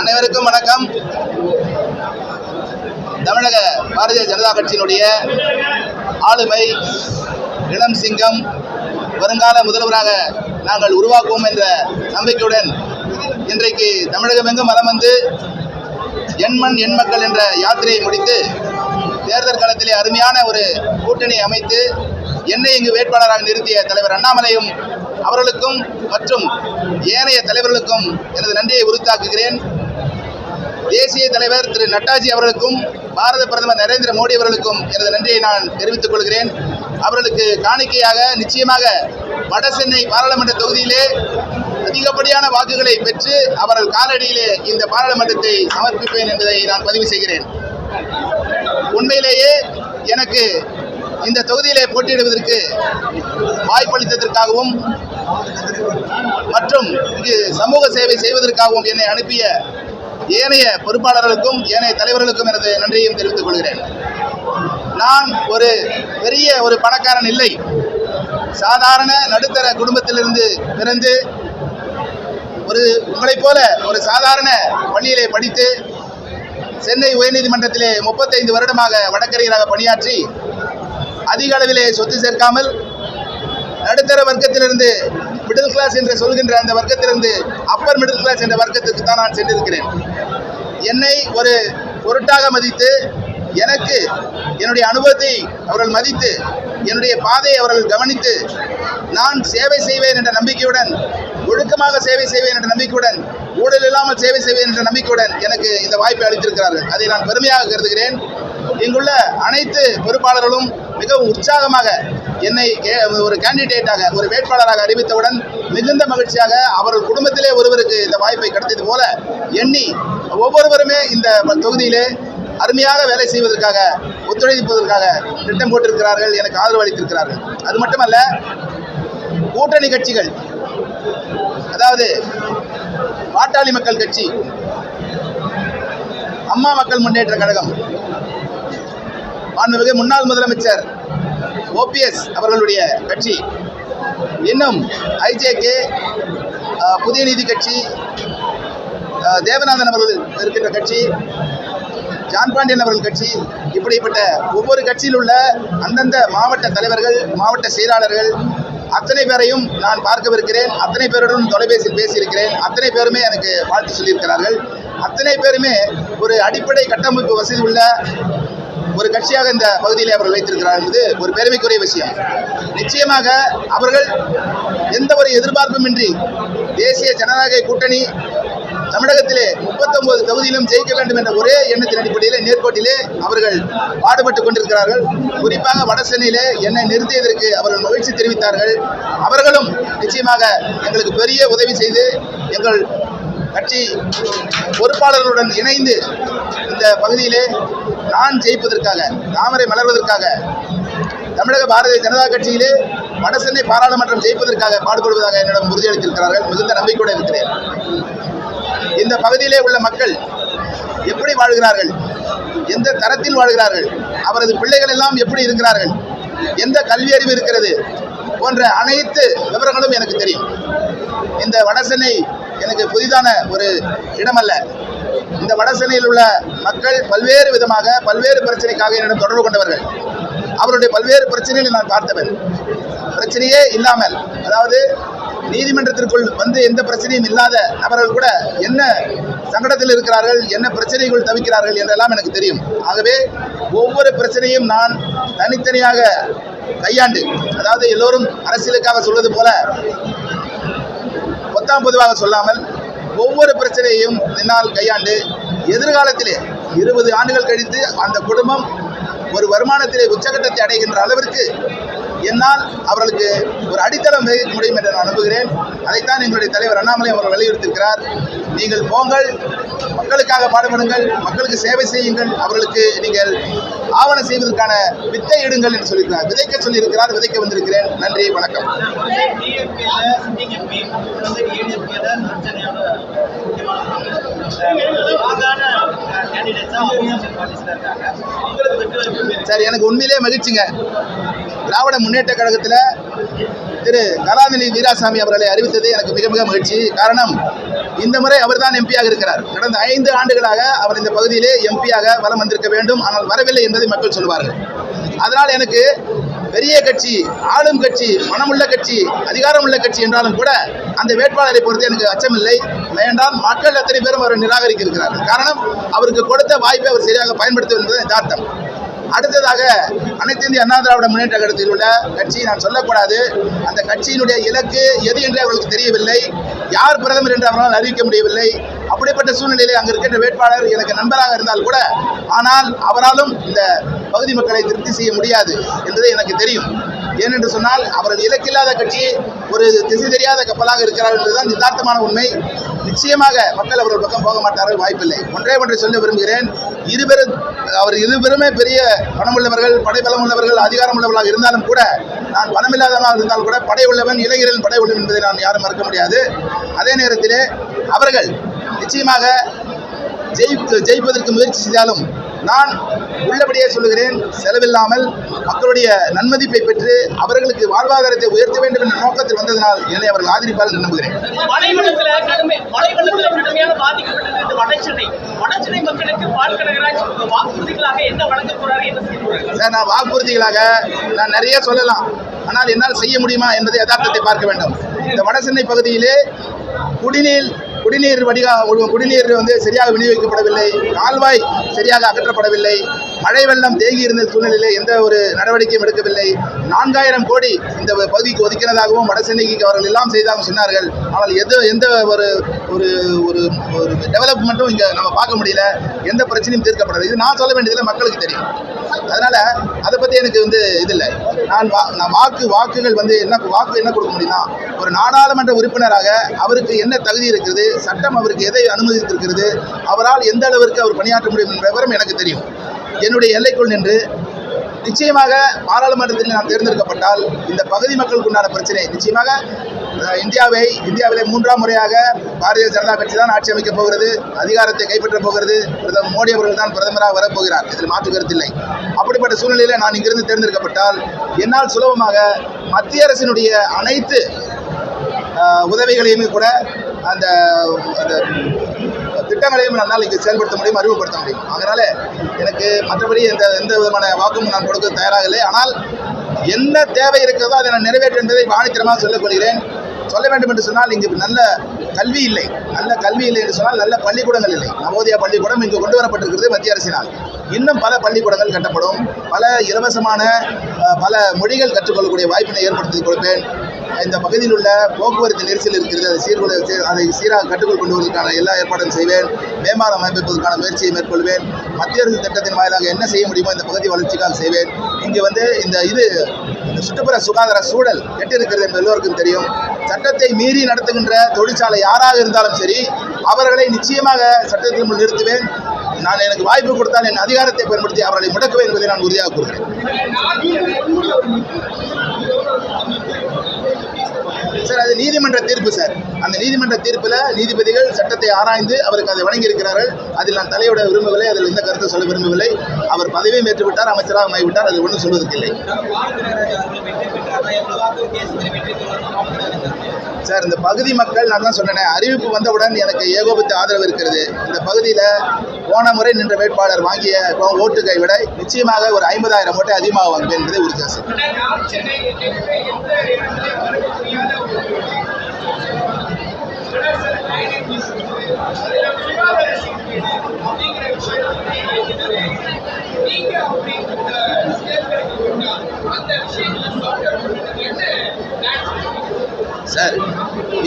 அனைவருக்கும் வணக்கம். தமிழக பாரதிய ஜனதா கட்சியினுடைய ஆளுமை இளம் சிங்கம் வருங்கால முதல்வராக நாங்கள் உருவாக்குவோம் என்ற நம்பிக்கையுடன் இன்றைக்கு தமிழகமெங்கும் வலம் வந்து எண்மண் எண் மக்கள் என்ற யாத்திரையை முடித்து தேர்தல் களத்திலே அருமையான ஒரு கூட்டணி அமைத்து என்னை இங்கு வேட்பாளராக நிறுத்திய தலைவர் அண்ணாமலையும் அவர்களுக்கும் மற்றும் ஏனைய தலைவர்களுக்கும் எனது நன்றியை உறுத்தாக்குகிறேன் தேசிய தலைவர் திரு நட்டாஜி அவர்களுக்கும் பாரத பிரதமர் நரேந்திர மோடி அவர்களுக்கும் எனது நன்றியை நான் தெரிவித்துக் கொள்கிறேன். அவர்களுக்கு காணிக்கையாக நிச்சயமாக வட சென்னை பாராளுமன்ற தொகுதியிலே அதிகப்படியான வாக்குகளை பெற்று அவர்கள் காலடியிலே இந்த பாராளுமன்றத்தை சமர்ப்பிப்பேன் என்பதை நான் பதிவு செய்கிறேன். உண்மையிலேயே எனக்கு இந்த தொகுதியிலே போட்டியிடுவதற்கு வாய்ப்பளித்ததற்காகவும் மற்றும் இங்கு சமூக சேவை செய்வதற்காகவும் என்னை அனுப்பிய ஏனைய பொறுப்பாளர்களுக்கும் ஏனைய தலைவர்களுக்கும் எனது நன்றியையும் தெரிவித்துக் கொள்கிறேன். நான் ஒரு பெரிய ஒரு பணக்காரன் இல்லை. சாதாரண நடுத்தர குடும்பத்திலிருந்து பிறந்து ஒரு உங்களைப் போல ஒரு சாதாரண பள்ளியிலே படித்து சென்னை உயர்நீதிமன்றத்திலே முப்பத்தைந்து வருடமாக வழக்கறிஞராக பணியாற்றி அதிக அளவிலே சொத்து சேர்க்காமல் நடுத்தர வர்க்கத்திலிருந்து மிடில் கிளாஸ் என்று சொல்கின்ற அந்த வர்க்கத்திலிருந்து அப்பர் மிடில் கிளாஸ் என்ற வர்க்கத்துக்கு தான் நான் சென்றிருக்கிறேன். என்னை ஒரு பொருட்டாக மதித்து எனக்கு என்னுடைய அனுபவத்தை அவர்கள் மதித்து என்னுடைய பாதையை அவர்கள் கவனித்து நான் சேவை செய்வேன் என்ற நம்பிக்கையுடன் ஒழுக்கமாக சேவை செய்வேன் என்ற நம்பிக்கையுடன் ஊழல் இல்லாமல் சேவை செய்வேன் என்ற நம்பிக்கையுடன் எனக்கு இந்த வாய்ப்பை அளித்திருக்கிறார்கள். அதை நான் பெருமையாக கருதுகிறேன். இங்குள்ள அனைத்து பொறுப்பாளர்களும் மிகவும் உற்சாகமாக என்னை கே- ஒரு கேண்டிடேட்டாக ஒரு வேட்பாளராக அறிவித்தவுடன் மிகுந்த மகிழ்ச்சியாக அவர்கள் குடும்பத்திலே ஒருவருக்கு இந்த வாய்ப்பை கிடைத்தது போல எண்ணி ஒவ்வொருவருமே இந்த தொகுதியிலே அருமையாக வேலை செய்வதற்காக ஒத்துழைப்பதற்காக திட்டம் போட்டிருக்கிறார்கள் எனக்கு ஆதரவு அளித்திருக்கிறார்கள். அது மட்டுமல்ல கூட்டணி கட்சிகள் அதாவது பாட்டாளி மக்கள் கட்சி அம்மா மக்கள் முன்னேற்ற கழகம் மாண்புமிகு முன்னாள் முதலமைச்சர் ஓபிஎஸ் அவர்களுடைய கட்சி. இன்னும் ஐஜேகே புதிய நீதி கட்சி தேவநாதன் அவர்கள் இருக்கின்ற கட்சி ஜான் பாண்டியன் அவர்கள் கட்சி இப்படிப்பட்ட ஒவ்வொரு கட்சியில் உள்ள அந்தந்த மாவட்ட தலைவர்கள் மாவட்ட செயலாளர்கள் அத்தனை பேரையும் நான் பார்க்கவிருக்கிறேன். அத்தனை பேருடன் தொலைபேசியில் பேசியிருக்கிறேன். அத்தனை பேருமே எனக்கு வாழ்த்து சொல்லியிருக்கிறார்கள். அத்தனை பேருமே ஒரு அடிப்படை கட்டமைப்பு வசதி உள்ள ஒரு கட்சியாக இந்த பகுதியில் அவர்கள் வைத்திருக்கிறார் என்பது ஒரு பெருமைக்குரிய விஷயம். நிச்சயமாக அவர்கள் எந்த ஒரு எதிர்பார்ப்புமின்றி தேசிய ஜனநாயக கூட்டணி தமிழகத்திலே முப்பத்தொன்பது தொகுதியிலும் ஜெயிக்க வேண்டும் என்ற ஒரே எண்ணத்தின் அடிப்படையிலே நேர்கோட்டிலே அவர்கள் பாடுபட்டுக் கொண்டிருக்கிறார்கள். குறிப்பாக வடசென்னையிலே என்னை நிறுத்தியதற்கு அவர்கள் மகிழ்ச்சி தெரிவித்தார்கள். அவர்களும் நிச்சயமாக எங்களுக்கு பெரிய உதவி செய்து எங்கள் கட்சி பொறுப்பாளர்களுடன் இணைந்து இந்த பகுதியிலே நான் ஜெயிப்பதற்காக தாமரை மலர்வதற்காக தமிழக பாரதிய ஜனதா கட்சியிலே வடசென்னை பாராளுமன்றம் ஜெயிப்பதற்காக பாடுபடுவதாக என்னிடம் உறுதியளித்திருக்கிறார்கள். மிகுந்த நம்பிக்கையோடு இருக்கிறேன். இந்த பகுதியிலே உள்ள மக்கள் எப்படி வாழ்கிறார்கள்? எந்த தரத்தில் வாழ்கிறார்கள்? அவரது பிள்ளைகள் எல்லாம் எப்படி இருக்கிறார்கள்? எந்த கல்வி அறிவு இருக்கிறது? போன்ற அனைத்து விவரங்களும் எனக்கு தெரியும். இந்த வடசென்னை எனக்கு புதிதான ஒரு இடமல்ல. இந்த வடசென்னையில் உள்ள மக்கள் பல்வேறு விதமாக பல்வேறு பிரச்சனைக்காக என்னிடம் தொடர்பு கொண்டவர்கள். அவருடைய பல்வேறு பிரச்சனைகளை நான் பார்த்தவர் பிரச்சனையே இல்லாமல் அதாவது நீதிமன்றத்திற்குள் வந்து எந்த பிரச்சனையும் இல்லாத நபர்கள் கூட என்ன சங்கடத்தில் இருக்கிறார்கள் என்ன பிரச்சனைகள் தவிக்கிறார்கள் என்றெல்லாம் எனக்கு தெரியும். ஆகவே ஒவ்வொரு பிரச்சனையும் நான் தனித்தனியாக கையாண்டு அதாவது எல்லோரும் அரசியலுக்காக சொல்வது போல பொத்தாம் பொதுவாக சொல்லாமல் ஒவ்வொரு பிரச்சனையையும் என்னால் கையாண்டு எதிர்காலத்திலே இருபது ஆண்டுகள் கழித்து அந்த குடும்பம் ஒரு வருமானத்திலே உச்சகட்டத்தை அடைகின்ற அளவிற்கு என்னால் அவர்களுக்கு ஒரு அடித்தளம் வைக்க முடியும் என்று நான் நம்புகிறேன். அதைத்தான் எங்களுடைய தலைவர் அண்ணாமலை அவர்கள் வலியுறுத்திருக்கிறார் நீங்கள் போங்கள் மக்களுக்காக பாடுபடுங்கள் மக்களுக்கு சேவை செய்யுங்கள் அவர்களுக்கு நீங்கள் ஆவணம் செய்வதற்கான வித்தை இடுங்கள் என்று சொல்லியிருக்கிறார். விதைக்க சொல்லியிருக்கிறார் விதைக்க வந்திருக்கிறேன். நன்றி வணக்கம். சரி சார் எனக்கு உண்மையிலே மகிழ்ச்சிங்க. திராவிட முன்னேற்ற கழகத்தில் திரு கலாநிதி வீராசாமி அவர்களை அறிவித்தது எனக்கு மிக மிக மகிழ்ச்சி. காரணம் இந்த முறை அவர் தான் எம்பியாக இருக்கிறார். கடந்த ஐந்து ஆண்டுகளாக அவர் இந்த பகுதியிலே எம்பியாக வலம் வந்திருக்க வேண்டும். ஆனால் வரவில்லை என்பதை மக்கள் சொல்வார்கள் அதனால் எனக்கு பெரிய கட்சி ஆளும் கட்சி மனமுள்ள கட்சி அதிகாரமுள்ள கட்சி என்றாலும் கூட அந்த வேட்பாளரை பொறுத்து எனக்கு அச்சமில்லை. வேண்டாம் மக்கள் அத்தனை பேரும் அவரை நிராகரிக்க இருக்கிறார்கள். காரணம் அவருக்கு கொடுத்த வாய்ப்பை அவர் சரியாக பயன்படுத்தும் என்பது யதார்த்தம். அடுத்ததாக அனைத்து இந்திய அண்ணா திராவிட முன்னேற்ற கழகத்தில் உள்ள கட்சி நான் சொல்லக்கூடாது. அந்த கட்சியினுடைய இலக்கு எது என்று அவர்களுக்கு தெரியவில்லை. யார் பிரதமர் என்று அவர்களால் அறிவிக்க முடியவில்லை. அப்படிப்பட்ட சூழ்நிலையில் அங்கு இருக்கின்ற வேட்பாளர் எனக்கு நண்பராக இருந்தால் கூட ஆனால் அவராலும் இந்த பகுதி மக்களை திருப்தி செய்ய முடியாது என்பது எனக்கு தெரியும். ஏனென்று சொன்னால் அவர்கள் இலக்கில்லாத கட்சி ஒரு திசை தெரியாத கப்பலாக இருக்கிறார் என்பதுதான் யதார்த்தமான உண்மை. நிச்சயமாக மக்கள் அவர்கள் பக்கம் போக மாட்டார்கள் வாய்ப்பில்லை. ஒன்றே ஒன்றை சொல்ல விரும்புகிறேன். இருவரும் அவர் இருவருமே பெரிய பணமுள்ளவர்கள் படைபலம் உள்ளவர்கள் அதிகாரம் உள்ளவர்களாக இருந்தாலும் கூட நான் பணமில்லாதவனாக இருந்தாலும் கூட படை உள்ளவன் இளைஞரின் படை உள்ளவன் என்பதை நான் யாரும் மறக்க முடியாது. அதே நேரத்திலே அவர்கள் நிச்சயமாக ஜெயித்து ஜெயிப்பதற்கு முயற்சி செய்தாலும் நான் உள்ளபடியே சொல்லுகிறேன் செலவில்லாமல் மக்களுடைய நன்மதிப்பை பெற்று அவர்களுக்கு வாழ்வாதாரத்தை உயர்த்த வேண்டும் என்ற நோக்கத்தில் வந்ததனால் என்னை அவர்கள் ஆதரிப்பார்கள் நம்புகிறேன். நான் வாக்குறுதிகளாக நான் நிறைய சொல்லலாம். ஆனால் என்னால் செய்ய முடியுமா என்பதை யதார்த்தத்தை பார்க்க வேண்டும். இந்த வடசென்னை பகுதியிலே குடிநீர் குடிநீர் வடிகா குடிநீர் வந்து சரியாக விநியோகிக்கப்படவில்லை. கால்வாய் சரியாக அகற்றப்படவில்லை. மழை வெள்ளம் தேங்கி இருந்த சூழ்நிலையிலே எந்த ஒரு நடவடிக்கையும் எடுக்கவில்லை. நான்காயிரம் கோடி இந்த பகுதிக்கு ஒதுக்கினதாகவும் வடசென்னைக்கு அவர்கள் எல்லாம் செய்தாகவும் சொன்னார்கள். ஆனால் எது எந்த ஒரு ஒரு ஒரு ஒரு டெவலப்மெண்ட்டும் இங்கே நம்ம பார்க்க முடியல. எந்த பிரச்சனையும் தீர்க்கப்படலை இது நான் சொல்ல வேண்டியதில்லை மக்களுக்கு தெரியும். அதனால் அதை பற்றி எனக்கு வந்து இது இல்லை. நான் வா நான் வாக்கு வாக்குகள் வந்து என்ன வாக்கு என்ன கொடுக்க முடியும்னா ஒரு நாடாளுமன்ற உறுப்பினராக அவருக்கு என்ன தகுதி இருக்கிறது சட்டம் அவருக்கு எதை அனுமதித்திருக்கிறது அவரால் எந்த அளவிற்கு அவர் பணியாற்ற முடியும் என்ற விவரம் எனக்கு தெரியும். என்னுடைய எல்லைக்குள் நின்று நிச்சயமாக பாராளுமன்றத்தில் நான் தேர்ந்தெடுக்கப்பட்டால் இந்த பகுதி மக்களுக்கு உண்டான பிரச்சனை. நிச்சயமாக இந்தியாவை இந்தியாவிலே மூன்றாம் முறையாக பாரதிய ஜனதா கட்சி தான் ஆட்சி அமைக்கப் போகிறது. அதிகாரத்தை கைப்பற்றப் போகிறது. பிரதமர் மோடி அவர்கள் தான் பிரதமராக வரப்போகிறார். இதில் மாற்று கருத்தில்லை. அப்படிப்பட்ட சூழ்நிலையில் நான் இங்கிருந்து தேர்ந்தெடுக்கப்பட்டால் என்னால் சுலபமாக மத்திய அரசினுடைய அனைத்து உதவிகளையுமே கூட அந்த அந்த திட்டங்களையும் என்னால் இங்கே செயல்படுத்த முடியும் அறிமுகப்படுத்த முடியும். அதனால எனக்கு மற்றபடி எந்த எந்த விதமான வாக்கும் நான் கொடுக்க தயாராக இல்லை. ஆனால் என்ன தேவை இருக்கிறதோ அதை நான் நிறைவேற்ற என்பதை வாணித்திரமாக சொல்லக்கொள்கிறேன். சொல்ல வேண்டும் என்று சொன்னால் இங்கு நல்ல கல்வி இல்லை. நல்ல கல்வி இல்லை என்று சொன்னால் நல்ல பள்ளிக்கூடங்கள் இல்லை. நவோதயா பள்ளிக்கூடம் இங்கு கொண்டு வரப்பட்டிருக்கிறது மத்திய அரசினால். இன்னும் பல பள்ளிக்கூடங்கள் கட்டப்படும். பல இலவசமான பல மொழிகள் கற்றுக்கொள்ளக்கூடிய வாய்ப்பினை ஏற்படுத்தி கொடுப்பேன். இந்த பகுதியில் உள்ள போக்குவரத்து நெரிசல் இருக்கிறது அதை சீர்குலை அதை சீராக கட்டுக்குள் கொண்டு வருவதற்கான எல்லா ஏற்பாடும் செய்வேன். மேம்பாலம் அமைப்பதற்கான முயற்சியை மேற்கொள்வேன். மத்திய அரசு திட்டத்தின் வாயிலாக என்ன செய்ய முடியுமோ இந்த பகுதி வளர்ச்சிக்காக செய்வேன். இங்கே வந்து இந்த இது இந்த சுற்றுப்புற சுகாதார சூழல் கெட்டிருக்கிறது என்று எல்லோருக்கும் தெரியும். சட்டத்தை மீறி நடத்துகின்ற தொழிற்சாலை யாராக இருந்தாலும் சரி அவர்களை நிச்சயமாக சட்டத்தின் முன் நிறுத்துவேன். நான் எனக்கு வாய்ப்பு கொடுத்தால் என் அதிகாரத்தை பயன்படுத்தி அவர்களை முடக்குவேன் என்பதை நான் உறுதியாக கூறுகிறேன். சார் அது நீதிமன்ற தீர்ப்பு சார். அந்த நீதிமன்ற தீர்ப்பில் நீதிபதிகள் சட்டத்தை ஆராய்ந்து அவருக்கு அதை வழங்கியிருக்கிறார்கள். அதில் நான் தலையிட விரும்பவில்லை அதில் எந்த கருத்தை சொல்ல விரும்பவில்லை. அவர் பதவியும் ஏற்றுவிட்டார் அமைச்சராக ஆகிவிட்டார் அது ஒன்றும் சொல்வதற்கு இல்லை சார் இந்த பகுதி மக்கள் நான் தான் சொன்னேன் அறிவிப்பு வந்தவுடன் எனக்கு ஏகோபித்த ஆதரவு இருக்கிறது. இந்த பகுதியில் போன முறை நின்ற வேட்பாளர் வாங்கிய ஓட்டுக்கை விட நிச்சயமாக ஒரு ஐம்பதாயிரம் ஓட்டை அதிகமாக வாங்குவேன் என்பதை உறுதியாக சார்.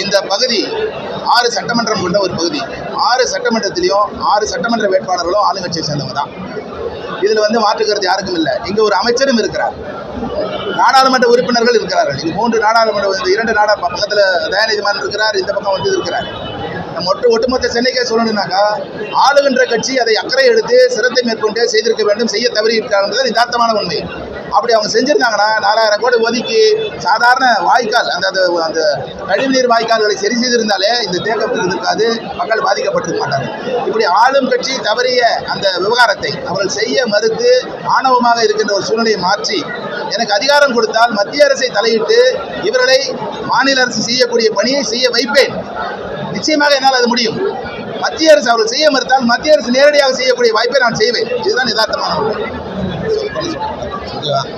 இந்த பகுதி ஆறு சட்டமன்றம் கொண்ட ஒரு பகுதி. ஆறு சட்டமன்றத்திலையும் ஆறு சட்டமன்ற வேட்பாளர்களும் ஆளுங்கட்சியை சேர்ந்தவங்க தான். இதில் வந்து மாற்றுக்கிறது யாருக்கும் இல்லை. இங்கே ஒரு அமைச்சரும் இருக்கிறார். நாடாளுமன்ற உறுப்பினர்கள் இருக்கிறார்கள். இது மூன்று நாடாளுமன்ற இந்த இரண்டு நாடா பக்கத்தில் தயாநிதிமான் இருக்கிறார் இந்த பக்கம் வந்து இருக்கிறார். நம்ம ஒட்டு ஒட்டுமொத்த சென்னைக்கே சொல்லணும்னாக்கா ஆளுகின்ற கட்சி அதை அக்கறை எடுத்து சிரத்தை மேற்கொண்டு செய்திருக்க வேண்டும் செய்ய தவறி என்பது நிதார்த்தமான உண்மை. அப்படி அவங்க செஞ்சுருந்தாங்கன்னா நாலாயிரம் கோடி ஒதுக்கி சாதாரண வாய்க்கால் அந்த அந்த அந்த கழிவுநீர் வாய்க்கால்களை சரி செய்திருந்தாலே இந்த தேக்கம் இருந்திருக்காது மக்கள் பாதிக்கப்பட்டிருக்க மாட்டாங்க. இப்படி ஆளும் கட்சி தவறிய அந்த விவகாரத்தை அவர்கள் செய்ய மறுத்து ஆணவமாக இருக்கின்ற ஒரு சூழ்நிலையை மாற்றி எனக்கு அதிகாரம் கொடுத்தால் மத்திய அரசை தலையிட்டு இவர்களை மாநில அரசு செய்யக்கூடிய பணியை செய்ய வைப்பேன். நிச்சயமாக என்னால் அது முடியும். மத்திய அரசு அவர்கள் செய்ய மறுத்தால் மத்திய அரசு நேரடியாக செய்யக்கூடிய வாய்ப்பை நான் செய்வேன். இதுதான் யதார்த்தமான உண்மை. இங்க வா. இங்க வா.